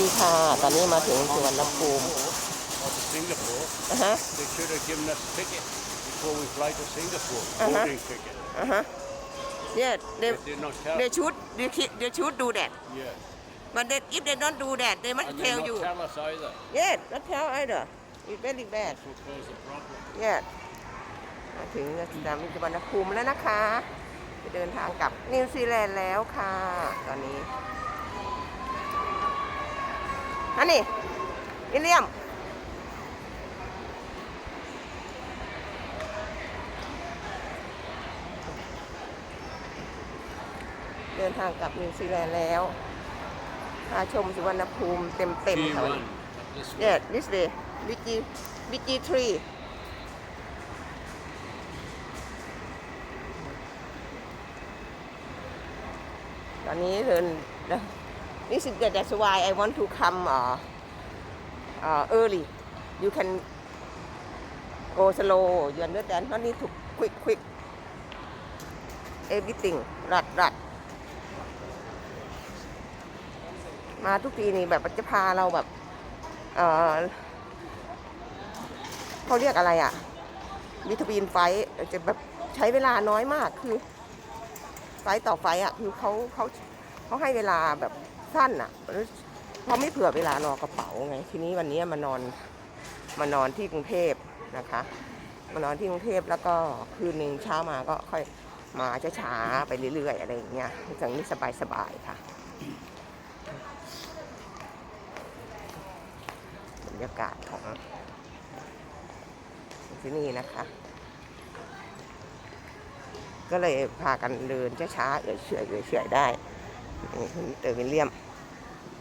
ีค่ะตอนนี้มาถึงสุวรรณภูมิอ่ะฮะอ่ะฮะเนี่ยเดี๋ยวเดี๋ยวชุดเดี๋ยวคิดเดี๋ยวชุดดูแดดม u t they, if they d o อ t ดูแดดเด h e y must and tell you. Tell us either. Yeah, อี t t บ l l either. It's มาถึงสนามบินสุวรรณภูมิแล้วนะคะ จะเดินทางกลับนิวซีแลนด์แล้วค่ะตอนนี้อันนี้อินเลียมเดินทางกลับนิวซีแลนด์แล้วพาชมสุวรรณภูมิเต็มเต็มค่ย y e a ด this day v i ิ k y v i k tree ตอนนี้เดิน This is the, that's why I want to come uh, uh, early. You can go slow. You understand? Not need to quick, quick. Everything. รัดรัดมาทุกทีนี่แบบจะพาเราแบบเออเขาเรียกอะไรอะ่ะวิามีนไฟจะแบบใช้เวลาน้อยมาก คือ ไฟต่อไฟอ่ะคือเขาเขาเขาให้เวลาแบบสั้นอะ่ะเพราะไม่เผื่อเวลารอกระเป๋าไง ทีนี้วันนี้มานอน มานอนที่กรุงเทพนะคะ มานอนที่กรุงเทพแล้วก็คืนหนึ่งเช้ามาก็ค่อยมาช้าๆไปเรื่อยๆอะไรอย่างเงี้ยอย่างนี้สบายๆค่ะ บรรยากาศของ ที่นี่นะคะ ก็เลยพากันเดินช้าๆเฉยๆเฉยๆได้นี่คเตอร์วิลเลียม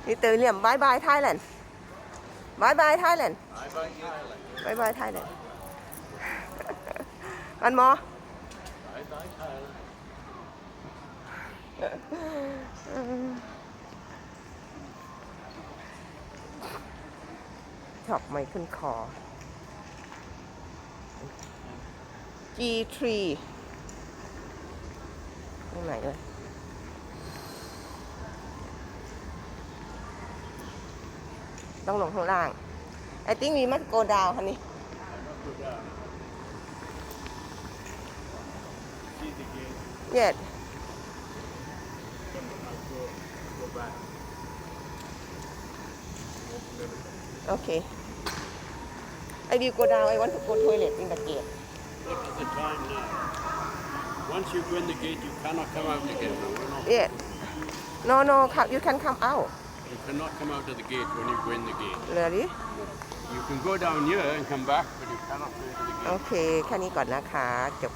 นี่เตอร์วิลเลียมบายบายไทยแลนด์บายบายไทยแลนด์บายบายไทยแลนด์อันมอชอบไม่ขึ้นคอ G3 ตรงไหนเลยต้องลงข้างล่าง I think we must go down คันนี้ Yes Okay I will go down I want to go toilet in the gate Look at the time now Once you go in the gate you cannot come out again no, no. Yeah No no you can come out You cannot come out of the gate when you go in the gate. Really? You can go down here and come back, but you cannot go into the gate. โอเคแค่นี้ก่อนนะคะจบ